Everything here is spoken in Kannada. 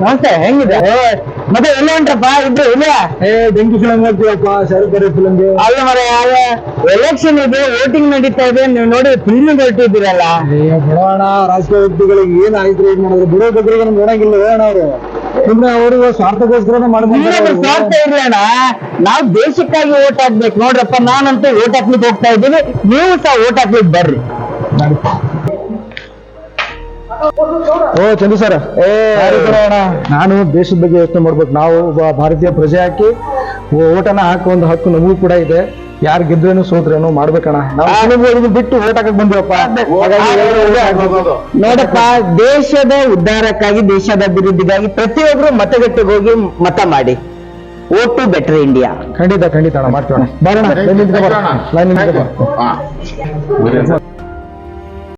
ನಮಸ್ತೆ ಹೆಂಗಿದೆ? ಮತ್ತೆ ಎಲ್ಲ ಹೊಂಟ್ರಪ್ಪ ಇಬ್ರು ಇಲ್ಲ ಏ ಬೆಂಕಿ ಫಿಲಮ್ ಹೋಗ್ತೀವಪ್ಪ ಸರ್ಕಾರಿ ಫಿಲಂಗೆ ಅಲ್ಲ ಮರ ಎಲೆಕ್ಷನ್ ಇದೆ ವೋಟಿಂಗ್ ನಡೀತಾ ಇದೆ ನೀವು ನೋಡಿ ಫಿಲ್ಮ್ ಹೊರಟಿದ್ದೀರಲ್ಲ. ಬಿಡೋಣ ರಾಜಕೀಯ ವ್ಯಕ್ತಿಗಳಿಗೆ ಏನ್ ಆಯ್ತು ಏನ್ ಮಾಡಿದ್ರು ಬಿಡೋ ಬಗ್ಗೆ ನಮ್ಗೆ ನೋಡಂಗಿಲ್ಲ ಹೇಳೋಣ ಅವರು? ಸುಮ್ನೆ ಅವರು ಸ್ವಾರ್ಥಕ್ಕೋಸ್ಕರ ಇನ್ನೊಬ್ರು ಮಾಡ್ತಾರೆ ಸ್ವಾರ್ಥ ಇರ್ಲಿ ಅಣ್ಣ ನಾವು ದೇಶಕ್ಕಾಗಿ ಓಟ್ ಹಾಕ್ಬೇಕು. ನೋಡ್ರಪ್ಪ ನಾನಂತೂ ಓಟ್ ಹಾಕ್ಲಿಕ್ಕೆ ಹೋಗ್ತಾ ಇದ್ದೀನಿ. ನೀವು ಸಹ ಓಟ್ ಹಾಕ್ಲಿಕ್ಕೆ ಬರ್ರಿ. ಓ ಚಂದು ಸರ್. ನಾನು ದೇಶದ ಬಗ್ಗೆ ಯೋಚನೆ ಮಾಡ್ಬೇಕು. ನಾವು ಒಬ್ಬ ಭಾರತೀಯ ಪ್ರಜೆ ಹಾಕಿ ಓಟನ ಹಾಕೋ ಒಂದು ಹಕ್ಕು ನಮಗೂ ಕೂಡ ಇದೆ. ಯಾರು ಗೆದ್ರೇನು ಸೋತ್ರೇನು ಮಾಡ್ಬೇಕಣ್ಣ. ನಾವು ಬಿಟ್ಟು ಓಟ್ ಹಾಕಕ್ ಬಂದಿವಪ್ಪ. ನೋಡಪ್ಪ ದೇಶದ ಉದ್ಧಾರಕ್ಕಾಗಿ ದೇಶದ ಅಭಿವೃದ್ಧಿಗಾಗಿ ಪ್ರತಿಯೊಬ್ರು ಮತಗಟ್ಟೆಗೆ ಹೋಗಿ ಮತ ಮಾಡಿ. Vote to better India. ಖಂಡಿತ ಖಂಡಿತ ಅಣ್ಣ ಮಾಡ್ತೀವಣ್ಣ ಬರೋಣ